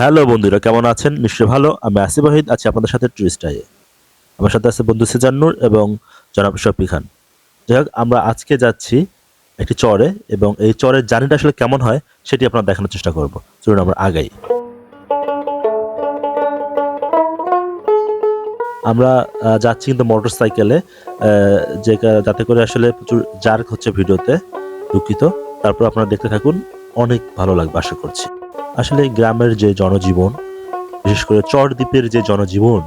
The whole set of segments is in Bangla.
হ্যালো বন্ধুরা, কেমন আছেন? নিশ্চয়ই ভালো। আমি আসিফ ওয়াহিদ, আছি আপনাদের সাথে টুরিস্টাইয়ে আমার সাথে আছে বন্ধু সিজান্নুর এবং জনাব শফি খান। যাই হোক, আমরা আজকে যাচ্ছি একটি চরে এবং এই চরের জার্নিটা আসলে কেমন হয় সেটি আপনারা দেখানোর চেষ্টা করব। চলুন আমরা আগাই। আমরা যাচ্ছি কিন্তু মোটর সাইকেলে যে যাতে করে আসলে প্রচুর জার্ক হচ্ছে ভিডিওতে, দুঃখিত। তারপর আপনারা দেখতে থাকুন, অনেক ভালো লাগবে, আশা করছি। আসলে গ্রামের যে জনজীবন, বিশেষ করে চরদ্বীপের যে জনজীবন,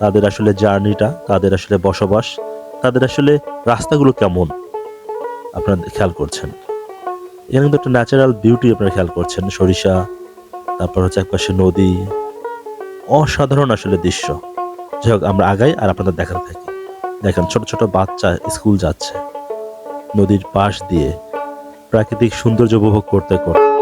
তাদের আসলে জার্নিটা, তাদের আসলে বসবাস, তাদের আসলে রাস্তাগুলো কেমন, আপনারা খেয়াল করছেন। এখানে কিন্তু একটা ন্যাচারাল বিউটি আপনারা খেয়াল করছেন, সরিষা, তারপর হচ্ছে একপাশে নদী, অসাধারণ আসলে দৃশ্য। যাই হোক, আমরা আগাই আর আপনাদের দেখাতে থাকি। দেখেন, ছোট ছোট বাচ্চা স্কুল যাচ্ছে, নদীর পাশ দিয়ে প্রাকৃতিক সৌন্দর্য উপভোগ করতে করতে।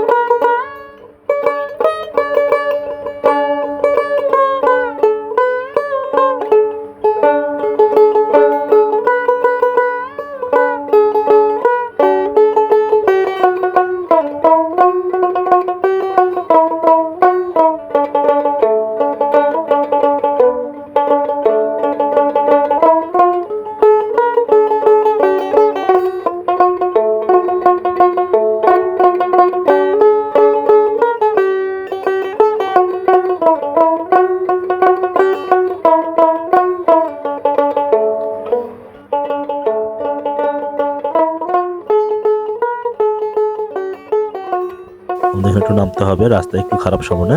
আমাদের একটু নামতে হবে রাস্তা একটু খারাপ সময়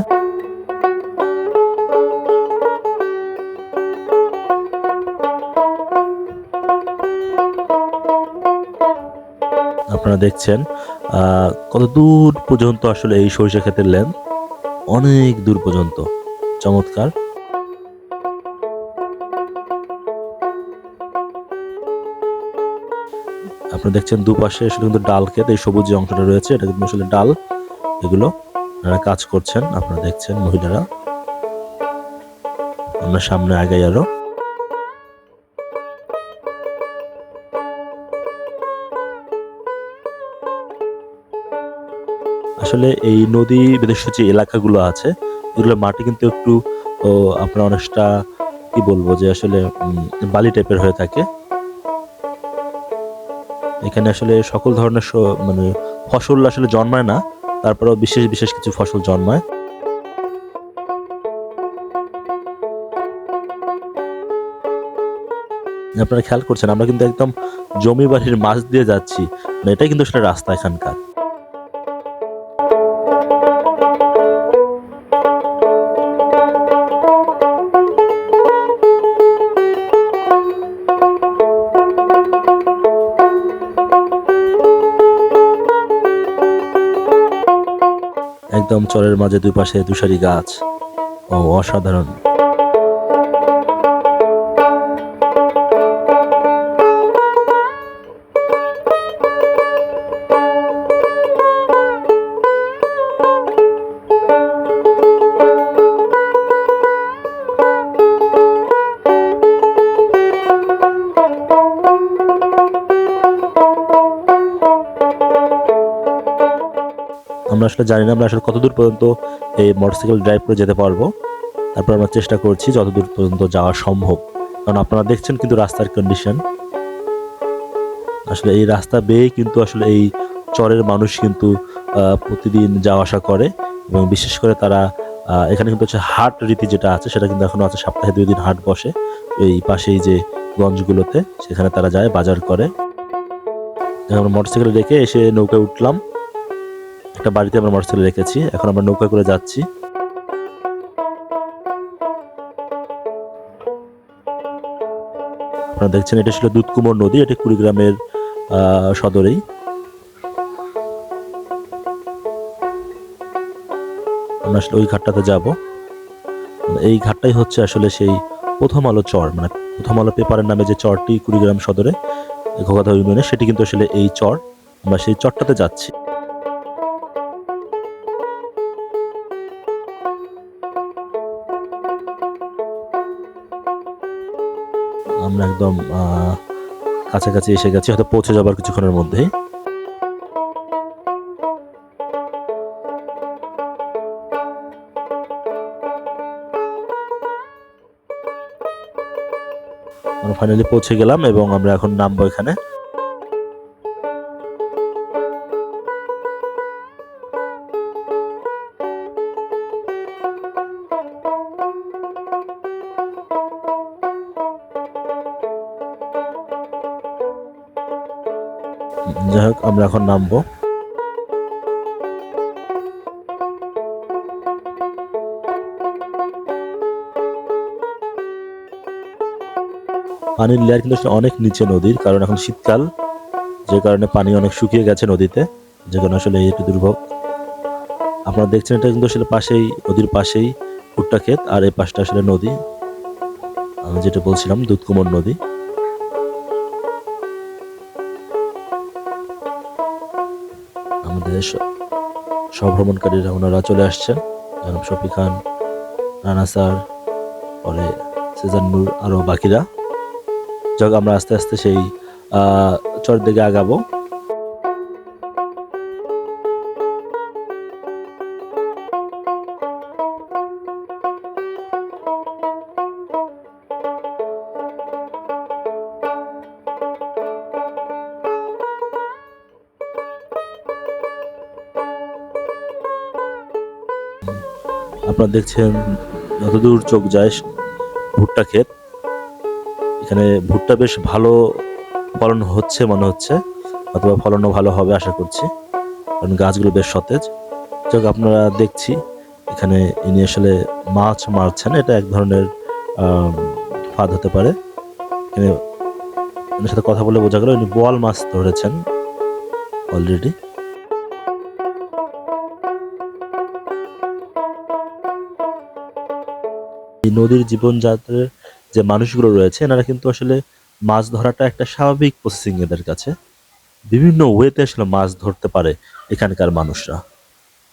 আপনারা দেখছেন কত দূর পর্যন্ত আসলে এই সরিষা ক্ষেতের লেন? অনেক দূর পর্যন্ত। চমৎকার। আপনারা দেখছেন দুপাশে আসলে কিন্তু ডাল ক্ষেত, এই সবুজ যে অংশটা রয়েছে, এটা কিন্তু আসলে ডাল। এগুলো যারা কাজ করছেন, আপনারা দেখছেন, মহিলারা। আমরা সামনে আগাই আরও। আসলে এই নদী বিদেশ যে এলাকাগুলো আছে, এগুলো মাটি কিন্তু একটু আপনার অনেকটা, কি বলব যে আসলে বালি টাইপের হয়ে থাকে। এখানে আসলে সকল ধরনের মানে ফসল আসলে জন্মায় না। তারপরেও বিশেষ বিশেষ কিছু ফসল জন্মায়। আপনারা খেয়াল করছেন, আমরা কিন্তু একদম জমি বাড়ির মাছ দিয়ে যাচ্ছি মানে এটাই কিন্তু সেটা রাস্তা এখানকার। চরের মাঝে দুপাশে দুশারি গাছ ও অসাধারণ আসলে জানি না আমরা আসলে কতদূর পর্যন্ত এই মোটরসাইকেল ড্রাইভ করে যেতে পারব। তারপর আমরা চেষ্টা করছি যতদূর পর্যন্ত যাওয়া সম্ভব। কারণ আপনারা দেখছেন কিন্তু রাস্তার কন্ডিশন আসলে এই রাস্তা বেয়ে কিন্তু আসলে এই চরের মানুষ কিন্তু প্রতিদিন যাওয়া আসা করে এবং বিশেষ করে তারা এখানে কিন্তু হচ্ছে হাট রীতি যেটা আছে, সেটা কিন্তু এখনও আছে, সপ্তাহে দুই দিন হাট বসে। এই পাশেই যে গঞ্জগুলোতে, সেখানে তারা যায়, বাজার করে। আমরা মোটরসাইকেল রেখে এসে নৌকায় উঠলাম। একটা বাড়িতে আমরা মোটরসাইকেল রেখেছি। এখন আমরা নৌকা করে যাচ্ছি। আপনারা দেখছেন, এটা ছিল দুধকুমোর নদী। এটা কুড়িগ্রামের সদরেই। আমরা আসলে ওই ঘাটটাতে যাব। এই ঘাটটাই হচ্ছে আসলে সেই প্রথম আলো চর। মানে প্রথম আলো পেপারের নামে যে চরটি কুড়িগ্রাম সদরে ঘোগাধা ইউনিয়নে সেটি কিন্তু আসলে এই চর। আমরা সেই চরটাতে যাচ্ছি। আমরা একদম কাছাকাছি এসে গেছি, হয়তো পৌঁছে যাবার কিছুক্ষণের মধ্যেই। ফাইনালি পৌঁছে গেলাম এবং আমরা এখন নামবো এখানে। যাই হোক, আমরা এখন নামবো। পানির লেয়ার কিন্তু অনেক নিচে নদীর, কারণ এখন শীতকাল, যে কারণে পানি অনেক শুকিয়ে গেছে নদীতে, যে কারণে আসলে এই একটু দুর্ভোগ। আপনারা দেখছেন এটা কিন্তু আসলে পাশেই, নদীর পাশেই ভুট্টা ক্ষেত, আর এই পাশটা আসলে নদী। আমি যেটা বলছিলাম, দুধকুমর নদী। আমাদের স- সহভ্রমণকারীরা ওনারা চলে আসছেন জনাব শফি খান, রানা স্যার, পরে সেজানুর আরও বাকিরা। যাক, আমরা আস্তে আস্তে সেই চর দিকে আগাবো। আপনারা দেখছেন, যতদূর চোখ যায়, ভুট্টা ক্ষেত। এখানে ভুট্টা বেশ ভালো ফলন হচ্ছে মনে হচ্ছে, অথবা ফলনও ভালো হবে আশা করছি, কারণ গাছগুলো বেশ সতেজ। যাক, আপনারা দেখছি, এখানে ইনি আসলে মাছ মারছেন, এটা এক ধরনের ফাঁদ হতে পারে। এখানে সাথে কথা বলে বোঝা গেল ইনি বোয়াল মাছ ধরেছেন অলরেডি এই নদীর জীবনযাত্রার যে মানুষগুলো রয়েছে, এনারা কিন্তু আসলে মাছ ধরাটা একটা স্বাভাবিক প্রসেসিং এদের কাছে। বিভিন্ন ওয়েতে আসলে মাছ ধরতে পারে এখানকার মানুষরা।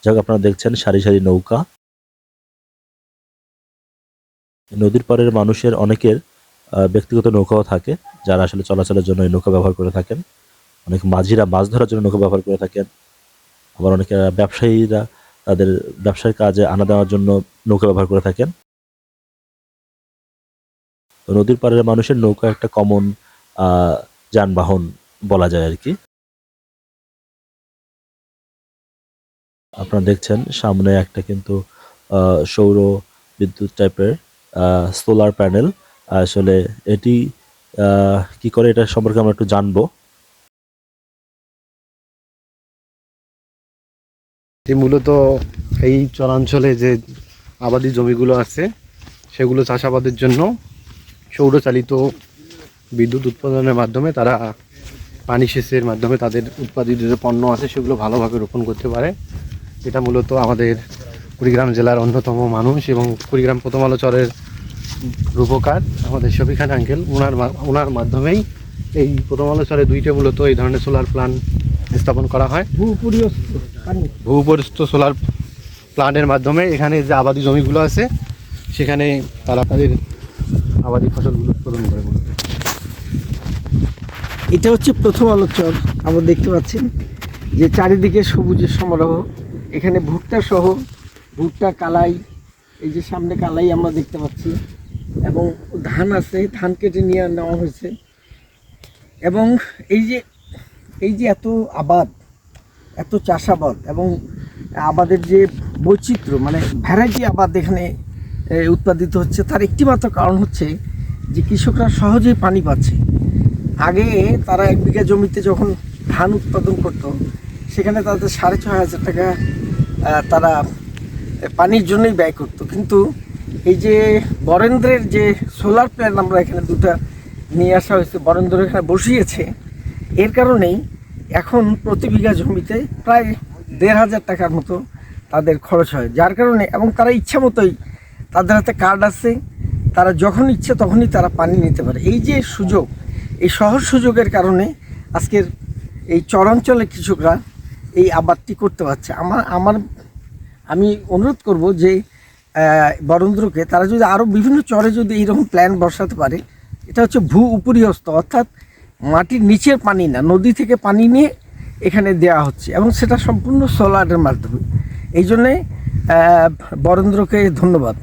যাক আপনারা দেখছেন সারি সারি নৌকা। নদীর পাড়ের মানুষের অনেকের ব্যক্তিগত নৌকাও থাকে, যারা আসলে চলাচলের জন্য এই নৌকা ব্যবহার করে থাকেন। অনেক মাঝিরা মাছ ধরার জন্য নৌকা ব্যবহার করে থাকেন। আবার অনেকে ব্যবসায়ীরা তাদের ব্যবসার কাজে আনা দেওয়ার জন্য নৌকা ব্যবহার করে থাকেন। নদীর পাড়ের মানুষের নৌকা একটা কমন যানবাহন বলা যায় আর কি। আপনারা দেখছেন সামনে একটা কিন্তু সৌর বিদ্যুৎ টাইপের সোলার প্যানেল। আসলে এটি কি করে এটা সম্পর্কে আমরা একটু জানব। এটি মূলত এই চরাঞ্চলে যে আবাদি জমিগুলো আছে, সেগুলো চাষাবাদের জন্য সৌরচালিত বিদ্যুৎ উৎপাদনের মাধ্যমে তারা পানি সেচের মাধ্যমে তাদের উৎপাদিত যে পণ্য আছে সেগুলো ভালোভাবে রোপণ করতে পারে। এটা মূলত আমাদের কুড়িগ্রাম জেলার অন্যতম মানুষ এবং কুড়িগ্রাম প্রথম আলোচরের রূপকার আমাদের শফি খান আঙ্কেল ওনার ওনার মাধ্যমেই এই প্রথম আলো চরে দুইটা মূলত এই ধরনের সোলার প্ল্যান্ট স্থাপন করা হয়। ভূপরিস্থ সোলার প্লান্টের মাধ্যমে এখানে যে আবাদি জমিগুলো আছে সেখানে তারা তাদের আবাদি ফসলগুলো উৎপাদন করে। এটা হচ্ছে প্রথম আলোচন আমরা দেখতে পাচ্ছেন যে চারিদিকে সবুজের সমারোহ, এখানে ভুট্টা সহ ভুট্টা, কালাই, এই যে সামনে কালাই আমরা দেখতে পাচ্ছি, এবং ধান আছে, ধান কেটে নিয়ে নেওয়া হয়েছে এবং এই যে এই যে এত আবাদ, এত চাষাবাদ, এবং আবাদের যে বৈচিত্র্য মানে ভ্যারাইটি আবাদ এখানে উৎপাদিত হচ্ছে। তার একটিমাত্র কারণ হচ্ছে যে কৃষকরা সহজেই পানি পাচ্ছে। আগে তারা এক বিঘা জমিতে যখন ধান উৎপাদন করত, সেখানে তাদের সাড়ে ছয় হাজার টাকা তারা পানির জন্যই ব্যয় করত। কিন্তু এই যে বরেন্দ্রের যে সোলার প্ল্যান্ট আমরা এখানে দুটো নিয়ে আসা হয়েছে, বরেন্দ্র এখানে বসিয়েছে, এর কারণেই এখন প্রতি বিঘা জমিতে প্রায় দেড় হাজার টাকার মতো তাদের খরচ হয়। যার কারণে এবং তারা ইচ্ছা মতোই তাদের হাতে কার্ড আছে, তারা যখন ইচ্ছে তখনই তারা পানি নিতে পারে। এই যে সুযোগ, এই সহজ সুযোগের কারণে আজকের এই চরাঞ্চলের কৃষকরা এই আবাদটি করতে পারছে। আমার আমার, আমি অনুরোধ করব যে বরেন্দ্রকে, তারা যদি আরও বিভিন্ন চরে যদি এইরকম প্ল্যান বসাতে পারে, এটা হচ্ছে ভূ উপরিহস্ত অর্থাৎ মাটির নিচের পানি না, নদী থেকে পানি নিয়ে এখানে দেওয়া হচ্ছে এবং সেটা সম্পূর্ণ সোলারের মাধ্যমে। এই জন্যে বরেন্দ্রকে ধন্যবাদ।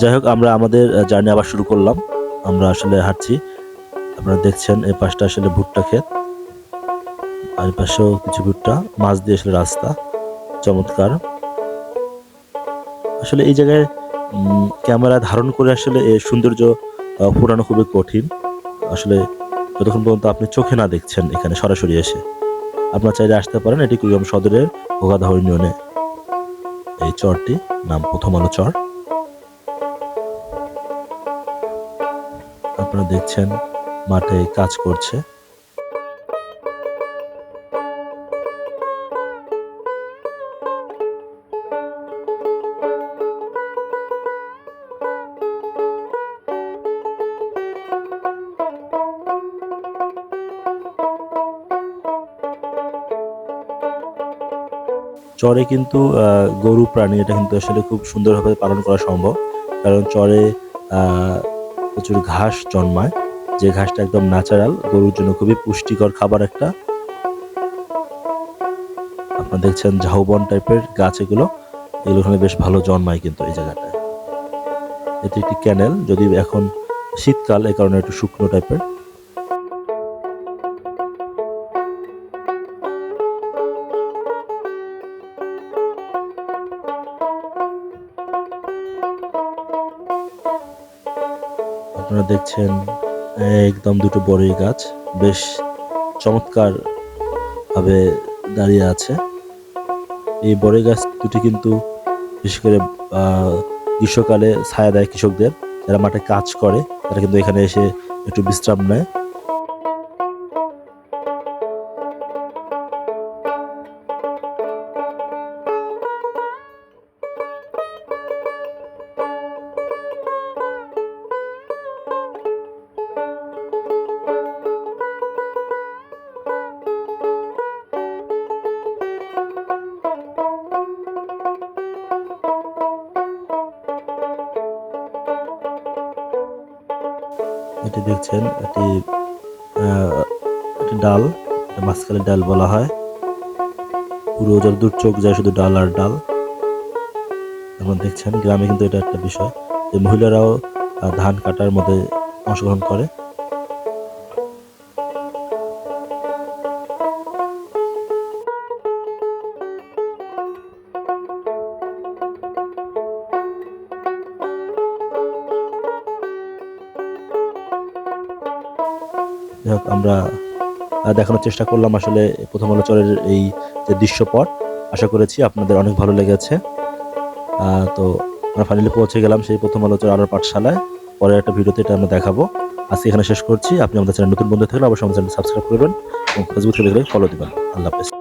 যাই হোক, আমরা আমাদের জার্নি আবার শুরু করলাম। আমরা আসলে হাঁটছি। আপনারা দেখছেন এই পাশটা আসলে ভুট্টা ক্ষেত। আর এই পাশেও কিছু ভুট্টা, মাছ দিয়ে আসলে রাস্তা। চমৎকার। আসলে এই জায়গায় ক্যামেরা ধারণ করে আসলে এর সৌন্দর্য ফোটানো খুবই কঠিন। আসলে যতক্ষণ পর্যন্ত আপনি চোখে না দেখছেন এখানে সরাসরি এসে। আপনার চাইলে আসতে পারেন, এটি কুড়িগ্রাম সদরের ভোগাদহ ইউনিয়নে। এই চরটি, নাম প্রথম আলো চর। আপনারা দেখছেন, মাঠে কাজ করছে। চরে কিন্তু গরু, প্রাণী, এটা কিন্তু আসলে খুব সুন্দরভাবে পালন করা সম্ভব। কারণ চরে প্রচুর ঘাস জন্মায়। যে ঘাসটা একদম ন্যাচারাল গরুর জন্য খুবই পুষ্টিকর খাবার একটা। আপনারা দেখছেন ঝাউবন টাইপের গাছ এগুলো। এগুলো ওখানে বেশ ভালো জন্মায় কিন্তু এই জায়গাটায়। এটি একটি ক্যানেল যদি এখন শীতকাল, এ কারণে একটু শুকনো টাইপের আপনারা দেখছেন, একদম দুটো বড়ই গাছ। বেশ চমৎকার ভাবে দাঁড়িয়ে আছে। এই বড়ই গাছ দুটি কিন্তু বিশেষ করে গ্রীষ্মকালে ছায়া দেয় কৃষকদের। যারা মাঠে কাজ করে, তারা কিন্তু এখানে এসে একটু বিশ্রাম নেয়। এটি দেখছেন, এটি একটি ডাল এটা মাঝখানে ডাল বলা হয়। পুরো যতদূর চোখ যায় শুধু ডাল আর ডাল। আপনারা দেখছেন, গ্রামে কিন্তু এটা একটা বিষয় যে মহিলারাও ধান কাটার মধ্যে অংশগ্রহণ করে। যাই হোক আমরা দেখানোর চেষ্টা করলাম আসলে প্রথম আলোচনের এই যে দৃশ্যপট। আশা করেছি আপনাদের অনেক ভালো লেগেছে। তো আমরা ফাইনালি পৌঁছে গেলাম সেই প্রথম আলোচর আলোর পাঠশালায়। পরের একটা ভিডিওতে এটা আমরা দেখাবো। আজকে এখানে শেষ করছি। আপনি আমাদের চ্যানেল নতুন বন্ধু থাকলে অবশ্যই আমাদের চ্যানেল সাবস্ক্রাইব করবেন এবং ফেসবুক থেকে ফলো দেবেন। আল্লাহ হাফেজ।